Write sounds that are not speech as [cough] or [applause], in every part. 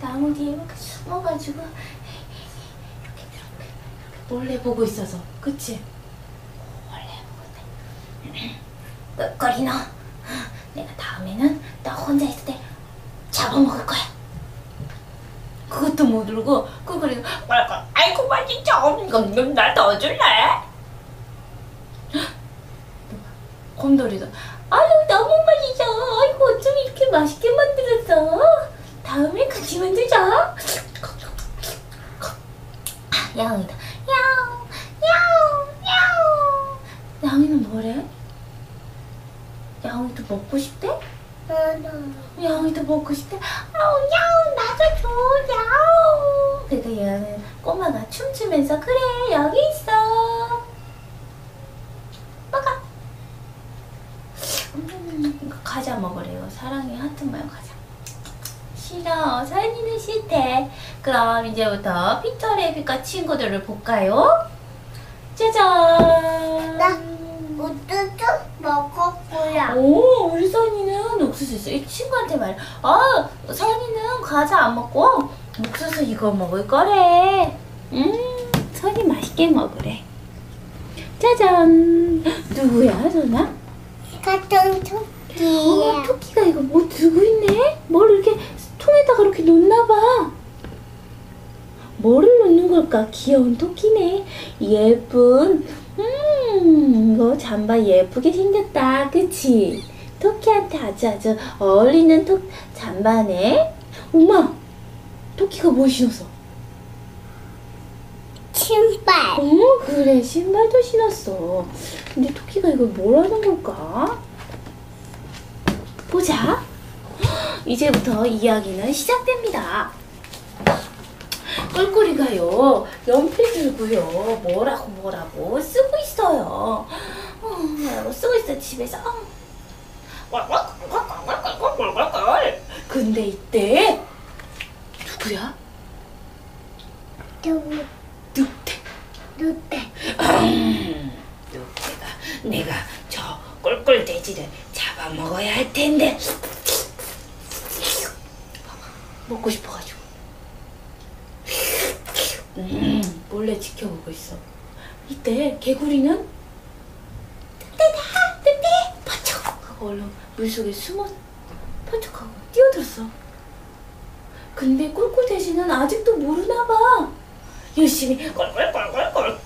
나무 뒤에 이렇게 숨어가지고 이렇게 이렇게 몰래 보고 있어서. 그치? 몰래 보고 있네 끝거리 너 내가 다음에는 너 혼자 있을 때 잡아먹을 거야. 그것도 모르고 끝거리가 말까 아이고 맛있죠 그럼 날 넣어줄래? [gasps] 곰돌이도 아유 너무 맛있어. 아이고 어쩜 이렇게 맛있게 같이 만들자 야옹이다 야옹 야옹 야옹 야옹이는 뭐래? 야옹이도 먹고 싶대? 야옹이도 먹고 싶대? 아우 야옹 나도 줘 야옹 그러니까 얘는 꼬마가 춤추면서 그래 여기 있어 먹어 음, 이거 과자 먹으래요. 사랑의 하트 모양 과자. 싫어. 서연이는 싫대. 그럼 이제부터 피터레비과 친구들을 볼까요? 짜잔. 나 우뚜뚜 먹었고요. 오, 우리 서연이는 옥수수 있어. 이 친구한테 말. 아, 서연이는 과자 안 먹고 옥수수 이거 먹을 거래. 음, 서연이 맛있게 먹으래. 짜잔. 누구야, 전화? 같은 어, 토끼야. 토끼가 이거 뭐 들고 있네? 뭘 이렇게 통에다가 이렇게 놓나 봐. 뭐를 놓는 걸까? 귀여운 토끼네. 예쁜. 음, 이거 잠바 예쁘게 생겼다. 그치? 토끼한테 아주 아주 어울리는 토, 잠바네. 엄마! 토끼가 뭐 신었어? 신발. 어, 그래. 신발도 신었어. 근데 토끼가 이걸 뭘 하는 걸까? 보자. 이제부터 이야기는 시작됩니다. 꿀꿀이가요, 연필 들고요, 뭐라고 뭐라고 쓰고 있어요. 어, 뭐라고 쓰고 있어, 집에서. 근데 이때, 누구야? 누구? 늑대. 늑대. 늑대가 내가 저 꿀꿀돼지를 잡아먹어야 할 텐데 먹고 싶어가지고. 음, 몰래 지켜보고 있어. 이때 개구리는 늑대다 늑대 번쩍 하고 얼른 물속에 숨어 번쩍하고 뛰어들었어. 근데 꿀꿀돼지는 아직도 모르나봐. 열심히 꿀꿀꿀꿀꿀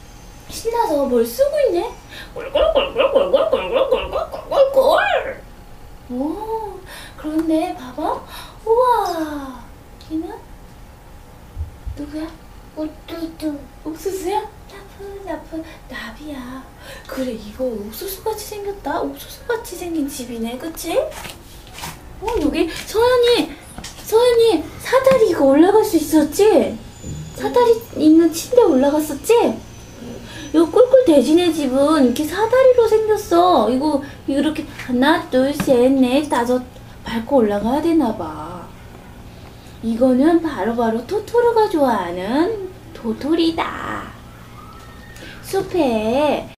신나서 뭘 쓰고 있네? 꿀꿀꿀꿀꿀꿀꿀꿀꿀꿀꿀 오, 그런데 봐봐. 우와, 걔는 누구야? 우뚜뚜. 옥수수야? 나프, 나프, 나비야. 그래, 이거 옥수수 같이 생겼다. 옥수수 같이 생긴 집이네, 그치? 어, 여기 서연이, 서연이 사다리 이거 올라갈 수 있었지? 사다리 있는 침대 올라갔었지? 요 꿀꿀 돼지네 집은 이렇게 사다리로 생겼어. 이거 이렇게 하나, 둘, 셋, 넷, 다섯 밟고 올라가야 되나 봐. 이거는 바로 바로 토토로가 좋아하는 도토리다. 숲에